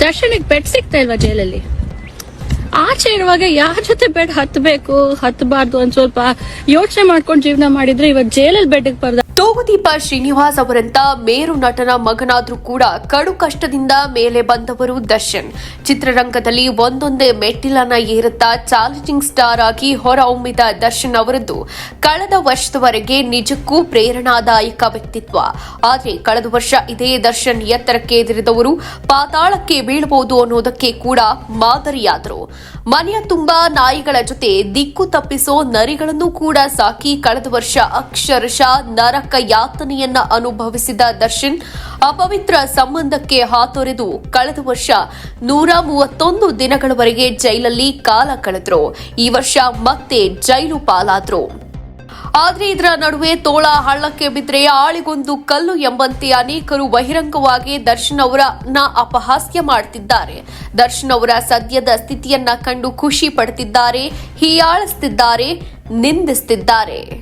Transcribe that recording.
ದರ್ಶನಿಗೆ bed ಸಿಗ್ತಾ ಇಲ್ವಾ ಜೈಲಲ್ಲಿ? ಆಚೆ ಇರುವಾಗ ಯಾರ ಜೊತೆ ಬೆಡ್ ಹತ್ಬೇಕು ಹತ್ತಬಾರ್ದು ಒಂದ್ ಸ್ವಲ್ಪ ಯೋಚನೆ ಮಾಡ್ಕೊಂಡು ಜೀವನ ಮಾಡಿದ್ರೆ ಇವಾಗ ಜೈಲಲ್ಲಿ ಬೆಡ್ಗೆ ಬರ್ದ ತೂಗುದೀಪ ಶ್ರೀನಿವಾಸ್ ಅವರಂತ ಮೇರು ನಟನ ಮಗನಾದ್ರೂ ಕೂಡ ಕಡು ಕಷ್ಟದಿಂದ ಮೇಲೆ ಬಂದವರು ದರ್ಶನ್. ಚಿತ್ರರಂಗದಲ್ಲಿ ಒಂದೊಂದೇ ಮೆಟ್ಟಿಲನ್ನ ಏರುತ್ತಾ ಚಾಲೆಂಜಿಂಗ್ ಸ್ಟಾರ್ ಆಗಿ ಹೊರಹೊಮ್ಮಿದ ದರ್ಶನ್ ಅವರದ್ದು ಕಳೆದ ವರ್ಷದವರೆಗೆ ನಿಜಕ್ಕೂ ಪ್ರೇರಣಾದಾಯಕ ವ್ಯಕ್ತಿತ್ವ. ಆದರೆ ಕಳೆದ ವರ್ಷ ಇದೇ ದರ್ಶನ್ ಎತ್ತರಕ್ಕೆ ಎದುರಿದವರು ಪಾತಾಳಕ್ಕೆ ಬೀಳಬಹುದು ಅನ್ನೋದಕ್ಕೆ ಕೂಡ ಮಾದರಿಯಾದರು. ಮನೆಯ ತುಂಬಾ ನಾಯಿಗಳ ಜೊತೆ ದಿಕ್ಕು ತಪ್ಪಿಸೋ ನರಿಗಳನ್ನು ಕೂಡ ಸಾಕಿ ಕಳೆದ ವರ್ಷ ಅಕ್ಷರಶಃ ನರಕ ಯಾತನೆಯನ್ನ ಅನುಭವಿಸಿದ ದರ್ಶನ್, ಅಪವಿತ್ರ ಸಂಬಂಧಕ್ಕೆ ಹಾತೊರೆದು ಕಳೆದ ವರ್ಷ ನೂರ ಮೂವತ್ತೊಂದು ದಿನಗಳವರೆಗೆ ಜೈಲಲ್ಲಿ ಕಾಲ ಕಳೆದ್ರು. ಈ ವರ್ಷ ಮತ್ತೆ ಜೈಲು ಪಾಲಾದ್ರು. ಆದ್ರೆ ಇದರ ನಡುವೆ ತೋಳ ಹಳ್ಳಕ್ಕೆ ಬಿದ್ದರೆ ಆಳಿಗೊಂದು ಕಲ್ಲು ಎಂಬಂತೆ ಅನೇಕರು ಬಹಿರಂಗವಾಗಿ ದರ್ಶನ್ ಅವರನ್ನ ಅಪಹಾಸ್ಯ ಮಾಡ್ತಿದ್ದಾರೆ. ದರ್ಶನ್ ಅವರ ಸದ್ಯದ ಸ್ಥಿತಿಯನ್ನ ಕಂಡು ಖುಷಿ ಪಡ್ತಿದ್ದಾರೆ, ಹೀಯಾಳಿಸ್ತಿದ್ದಾರೆ, ನಿಂದಿಸ್ತಿದ್ದಾರೆ.